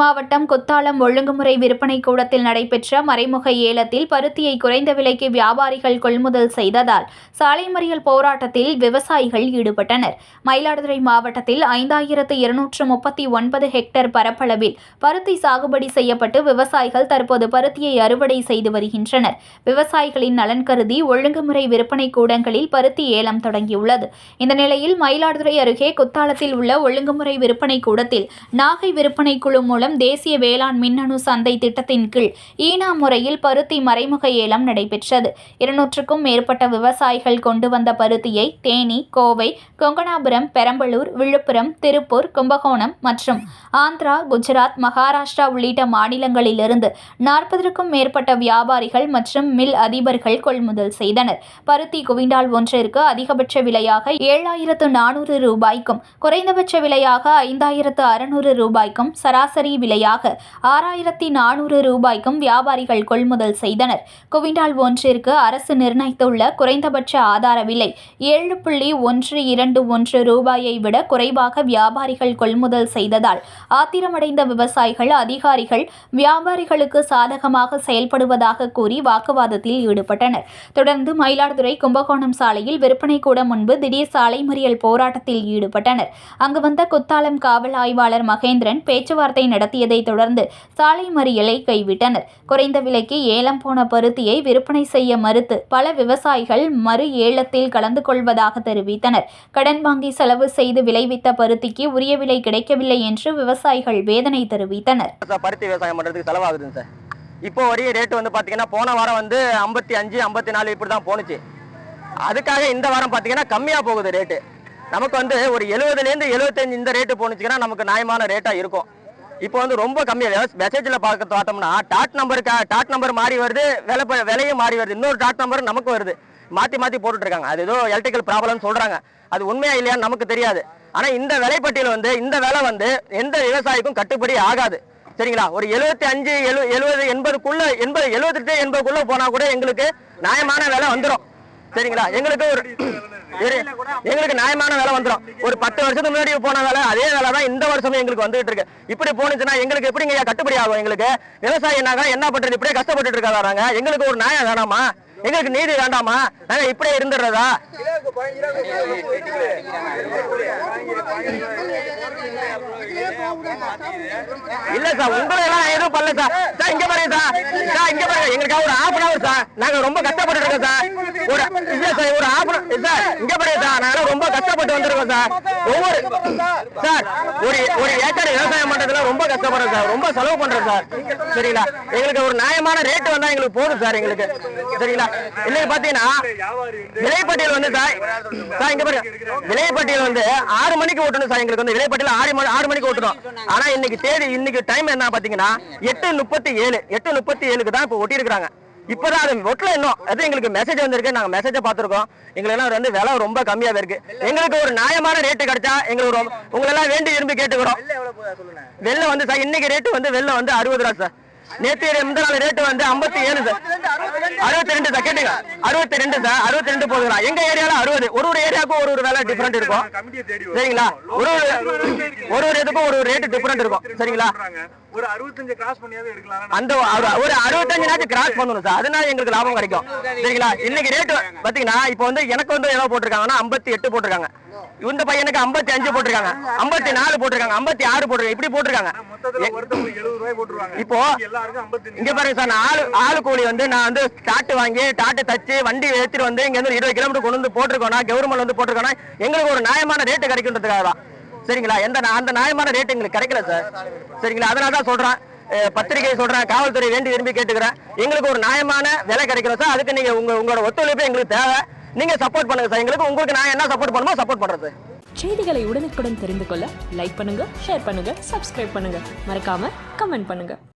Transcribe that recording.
மாவட்டம் குத்தாலம் ஒழுங்குமுறை விற்பனை கூடத்தில் நடைபெற்ற மறைமுக ஏலத்தில் பருத்தியை குறைந்த விலைக்கு வியாபாரிகள் கொள்முதல் செய்ததால் சாலை மறியல் போராட்டத்தில் விவசாயிகள் ஈடுபட்டனர். மயிலாடுதுறை மாவட்டத்தில் ஐந்தாயிரத்து இருநூற்று முப்பத்தி ஒன்பது ஹெக்டேர் பரப்பளவில் பருத்தி சாகுபடி செய்யப்பட்டு விவசாயிகள் தற்போது பருத்தியை அறுவடை செய்து வருகின்றனர். விவசாயிகளின் நலன் கருதி ஒழுங்குமுறை விற்பனை கூடங்களில் பருத்தி ஏலம் தொடங்கியுள்ளது. இந்த நிலையில் மயிலாடுதுறை அருகே குத்தாலத்தில் உள்ள ஒழுங்குமுறை விற்பனை கூடத்தில் நாகை விற்பனை குழு மூலம் தேசிய வேளாண் மின்னணு சந்தை திட்டத்தின் கீழ் ஈனா முறையில் பருத்தி மறைமுக ஏலம் நடைபெற்றது. இருநூற்றுக்கும் மேற்பட்ட விவசாயிகள் கொண்டு வந்த பருத்தியை தேனி கோவை கொங்கனாபுரம் பெரம்பலூர் விழுப்புரம் திருப்பூர் கும்பகோணம் மற்றும் ஆந்திரா குஜராத் மகாராஷ்டிரா உள்ளிட்ட மாநிலங்களிலிருந்து நாற்பதற்கும் மேற்பட்ட வியாபாரிகள் மற்றும் மில் அதிபர்கள் கொள்முதல் செய்தனர். பருத்தி குவிண்டால் ஒன்றிற்கு அதிகபட்ச விலையாக ஏழாயிரத்து நானூறு ரூபாய்க்கும் குறைந்தபட்ச விலையாக ஐந்தாயிரத்து அறுநூறு ரூபாய்க்கும் சராசரி விலையாக ஆறாயிரத்தி நானூறு ரூபாய்க்கும் வியாபாரிகள் கொள்முதல் செய்தனர். குவிண்டால் ஒன்றிற்கு அரசு நிர்ணயித்துள்ள குறைந்தபட்ச ஆதார விலை ஏழு புள்ளி ஒன்று இரண்டு ஒன்று ரூபாயை விட குறைவாக வியாபாரிகள் கொள்முதல் செய்ததால் ஆத்திரமடைந்த விவசாயிகள் அதிகாரிகள் வியாபாரிகளுக்கு சாதகமாக செயல்படுவதாக கூறி வாக்குவாதத்தில் ஈடுபட்டனர். தொடர்ந்து மயிலாடுதுறை கும்பகோணம் சாலையில் விற்பனை கூட முன்பு திடீர் சாலை மறியல் போராட்டத்தில் ஈடுபட்டனர். அங்கு வந்த குத்தாலம் காவல் ஆய்வாளர் மகேந்திரன் பேச்சுவார்த்தை நடத்தியதை தொடர்ந்து சாலை மறியலை கைவிட்டனர். குறைந்த விலைக்கு ஏலம் போன பருத்தியை விற்பனை செய்ய மறுத்து பல விவசாயிகள் மறு ஏலத்தில் கலந்து கொள்வதாக தெரிவித்தனர். கடன் வாங்கி செலவு செய்து விளைவித்த பருத்திக்கு உரிய விலை கிடைக்கவில்லை என்று விவசாயிகள் வேதனை தெரிவித்தனர். பருத்தி விவசாயம் பண்ணுறதுக்கு செலவாகுதுங்க சார். இப்போ வரையும் ரேட்டு வந்து பார்த்தீங்கன்னா போன வாரம் வந்து ஐம்பத்தி அஞ்சு ஐம்பத்தி நாலு இப்படி தான் போணுச்சு. அதுக்காக இந்த வாரம் பார்த்தீங்கன்னா கம்மியாக போகுது ரேட்டு நமக்கு வந்து ஒரு எழுபதுலேருந்து எழுபத்தஞ்சு இந்த ரேட்டு போணுச்சுன்னா நமக்கு நியாயமான ரேட்டாக இருக்கும். இப்போ வந்து ரொம்ப கம்மியாக மெசேஜில் பார்க்க பார்த்தோம்னா டாட் நம்பருக்கு டாட் நம்பர் மாறி வருது விலை ப- விலையும் மாறி வருது. இன்னொரு டாட் நம்பர் நமக்கு வருது. மாற்றி மாற்றி போட்டுட்டு இருக்காங்க அது ஏதோ எலக்ட்ரிக்கல் ப்ராப்ளம்னு சொல்கிறாங்க அது உண்மையா இல்லையான்னு நமக்கு தெரியாது. ஆனால் இந்த விலைப்பட்டியல் வந்து இந்த விலை வந்து எந்த விவசாயிக்கும் கட்டுப்படி ஆகாது. சரிங்களா? ஒரு எழுபத்தி அஞ்சு எழு எழுபது எண்பதுக்குள்ள எண்பது எழுபத்தெட்டு எண்பதுக்குள்ள போனா கூட எங்களுக்கு நியாயமான விலை வந்துடும் சரிங்களா? எங்களுக்கு ஒரு எங்களுக்கு நியாயமான வேலை வந்துடும் ஒரு பத்து வருஷத்துக்கு முன்னாடி போன வேலை அதே வேலை தான் இந்த வருஷமும் எங்களுக்கு வந்துட்டு இருக்கு. இப்படி போனுச்சுன்னா எங்களுக்கு எப்படிங்க ஐயா கட்டுப்படி ஆகும் எங்களுக்கு? விவசாயம் என்ன பண்றது? இப்படியே கஷ்டப்பட்டுட்டு இருக்காங்க எங்களுக்கு ஒரு நியாயம் வேணாமா? எங்களுக்கு நீதி வேண்டாமா? நாங்க இப்படியே இருந்துடுறதா? இல்ல சார் உங்களை எல்லாம் எதுவும் பண்ணல சார். சார் இங்க பாருங்க சார். சார் இங்க பாருங்க. எங்களுக்காக ஒரு ஹாஃப் அன் அவர் சார். நாங்க ரொம்ப கஷ்டப்பட்டு இருக்கோம் சார். ஒரு இல்ல சார் ஒரு ஹாஃப் சார் இங்க பாருங்க சார். கஷ்டப்பட்டு வந்திருக்கோம் சார். ஒவ்வொரு சார் ஒரு ஒரு ஏக்கர் விவசாயம் பண்றதுல ரொம்ப கஷ்டப்படுறோம் சார். ரொம்ப செலவு பண்றோம் சார். சரிங்களா? எங்களுக்கு ஒரு நியாயமான ரேட் வந்தா எங்களுக்கு போதும் சார் எங்களுக்கு. சரிங்களா? இன்னைக்கு பாத்தீங்கன்னா விலைப்பட்டியல் வந்து சார் சார் இங்க பாருங்க. விலைப்பட்டியல் வந்து ஆறு மணிக்கு ஓட்டணும் சார். எங்களுக்கு வந்து விலைப்பட்டியல் ஆறு மணி ஆறு மணிக்கு ஓட்டணும். ஆனா இன்னைக்கு தேதி இன்னைக்கு டைம் என்ன பாத்தீங்கன்னா எட்டு முப்பத்தி ஏழு. எட்டு முப்பத்தி ஏழுக்கு தான் இப்போ இருக்கிறாங்க இப்பதான் அது ஒட்டல இன்னும். அது எங்களுக்கு மெசேஜ் வந்திருக்கு. நாங்க மெசேஜை பார்த்திருக்கோம். எங்களுக்கு எல்லாம் வந்து விலை ரொம்ப கம்மியா இருக்கு. எங்களுக்கு ஒரு நியாயமான ரேட்டு கிடைச்சா எங்களுக்கு ரொம்ப உங்களெல்லாம் வேண்டி விரும்பி கேட்டுக்கிறோம். வெள்ளை வந்து சார் இன்னைக்கு ரேட்டு வந்து வெள்ளை வந்து அறுபது ரூபா சார் நேற்று இந்த நாள் ரேட்டு வந்து ஐம்பத்தி ஏழு சார் அறுபத்தி ரெண்டு சார் கேட்டுங்க. அறுபத்தி ரெண்டு சார் அறுபத்தி ரெண்டு போகுதுங்களா எங்க ஏரியால அறுபது. ஒரு ஒரு ஏரியாவுக்கும் ஒரு ஒரு வேலை டிஃபரெண்ட் இருக்கும். சரிங்களா? ஒரு ஒரு ஒரு இதுக்கும் ஒரு ஒரு ரேட்டு டிஃபரெண்ட் இருக்கும். சரிங்களா? ஒரு அறுபத்தஞ்சு கிராஸ் பண்ணியாவது எடுக்கலாம் அந்த ஒரு- ஒரு அறுபத்தஞ்சு நாச்சு கிராஸ் பண்ணணும் சார் அதனால எங்களுக்கு லாபம் கிடைக்கும். சரிங்களா? இன்னைக்கு ரேட்டு பாத்தீங்கன்னா இப்போ வந்து எனக்கு வந்து எவ்வளவு போட்டிருக்காங்கன்னா ஐம்பத்தி எட்டு போட்டிருக்காங்க. இந்த பையனுக்கு ஐம்பத்தி அஞ்சு போட்டிருக்காங்க. ஐம்பத்தி நாலு போட்டிருக்காங்க. ஐம்பத்தி ஆறு போட்டிருக்காங்க இப்படி போட்டிருக்காங்க இப்போ இங்க பாருங்க சார் நான் ஆளு ஆளு கூலி வந்து நான் வந்து டாட்டு வாங்கி டாட்டு தச்சு வண்டி ஏற்றிட்டு வந்து இங்க இருந்து இருபது கிலோமீட்டர் கொண்டு வந்து போட்டிருக்கோம்னா கவர்மெண்ட் வந்து போட்டிருக்கோம்னா எங்களுக்கு ஒரு நியாயமான ரேட்டு கிடைக்கின்றதுக்காக தான். சரிங்களா? எந்த அந்த நியாயமான ரேட் எங்களுக்கு கிடைக்கல சார். சரிங்களா? அதனால தான் சொல்றேன். பத்திரிகை சொல்றேன். காவல்துறை வேண்டி விரும்பி கேட்டுக்கிறேன். எங்களுக்கு ஒரு நியாயமான விலை கிடைக்கணும் சார். அதுக்கு நீங்க உங்க உங்களோட ஒத்துழைப்பு எங்களுக்கு தேவை. நீங்க சப்போர்ட் பண்ணுங்க சார் எங்களுக்கு உங்களுக்கு நான் என்ன சப்போர்ட் பண்ணுமோ சப்போர்ட் பண்றது. செய்திகளை உடனுக்குடன் தெரிந்து கொள்ள லைக் பண்ணுங்க ஷேர் பண்ணுங்க சப்ஸ்கிரைப் பண்ணுங்க. மறக்காம கமெண்ட் பண்ணுங்க.